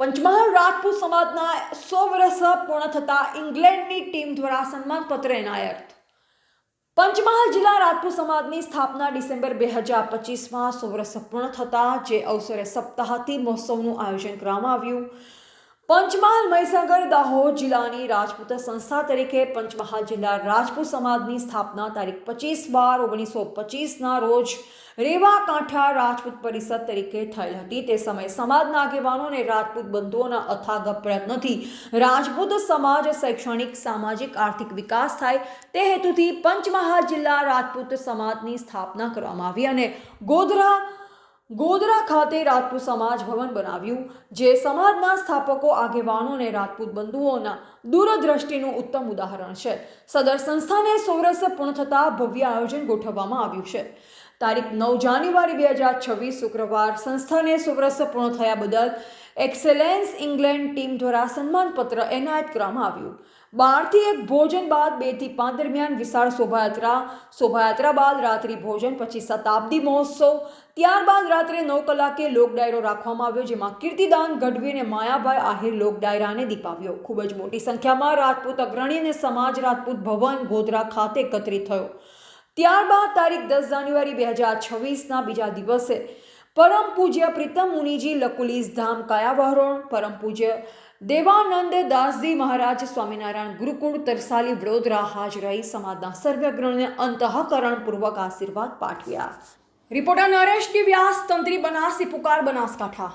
પંચમહાલ રાજપૂત સમાજના સો વર્ષ પૂર્ણ થતા ઇંગ્લેન્ડની ટીમ દ્વારા સન્માનપત્ર એનાયત. પંચમહાલ જિલ્લા રાજપૂત સમાજની સ્થાપના ડિસેમ્બર બે હજાર પચીસમાં સો વર્ષ પૂર્ણ થતા જે અવસરે સપ્તાહથી મહોત્સવનું આયોજન કરવામાં આવ્યું. પંચમહાલ, મહીસાગર, દાહોદ જિલ્લાની રાજપૂત સંસ્થા તરીકે પંચમહાલ જિલ્લા રાજપૂત સમાજની સ્થાપના તારીખ પચીસ બાર ઓગણીસો પચીસના રોજ રેવા કાંઠા રાજપૂત પરિષદ તરીકે થયેલ હતી. તે સમયે સમાજના આગેવાનો અને રાજપૂત બંધુઓના અથાગ પ્રયત્નથી રાજપૂત સમાજ શૈક્ષણિક, સામાજિક, આર્થિક વિકાસ થાય તે હેતુથી પંચમહાલ જિલ્લા રાજપૂત સમાજની સ્થાપના કરવામાં આવી અને ગોધરા ગોધરા ખાતે રાજપૂત સમાજ ભવન બનાવ્યું, જે સમાજના સ્થાપકો આગેવાનો અને રાજપૂત બંધુઓના દૂરદ્રષ્ટિનું ઉત્તમ ઉદાહરણ છે. સદર સંસ્થાને સૌરસ પૂર્ણ થતાં ભવ્ય આયોજન ગોઠવવામાં આવ્યું છે. તારીખ નવ જાન્યુઆરી બે હજાર છવ્વીસ શુક્રવાર સંસ્થાને સો પૂર્ણ થયા બદલ એક્સેલેન્સ ઇંગ્લેન્ડ ટીમ દ્વારા સન્માનપત્ર એનાયત કરવામાં આવ્યું. બારથી એક ભોજન બાદ બેથી પાંચ દરમિયાન વિશાળ શોભાયાત્રા શોભાયાત્રા બાદ રાત્રિ ભોજન, પછી શતાબ્દી મહોત્સવ, ત્યારબાદ રાત્રે નવ કલાકે લોક ડાયરો રાખવામાં આવ્યો, જેમાં કીર્તિદાન ગઢવી અને માયાભાઈ આહિર લોક ડાયરાને દીપાવ્યો. ખૂબ જ મોટી સંખ્યામાં રાજપૂત અગ્રણી અને સમાજ રાજપૂત ભવન ગોધરા ખાતે એકત્રિત થયો. ત્યારબાદ તારીખ દસ જાન્યુઆરી બે હજાર છવ્વીસના બીજા દિવસે પરમ પૂજ્ય પ્રીતમ મુનિજી લકુલીસ ધામ કાયાવહરણ, પરમ પૂજ્ય દેવાનંદ દાસજી મહારાજ સ્વામિનારાયણ ગુરુકુળ, તરસાલી વડોદરા હાજર રહી સમાજના સર્વગ્રહને અંતઃકરણપૂર્વક આશીર્વાદ પાઠવ્યા. રિપોર્ટર નરેશ ડી વ્યાસ તંત્રી બનાસી, પુકાર બનાસકાંઠા.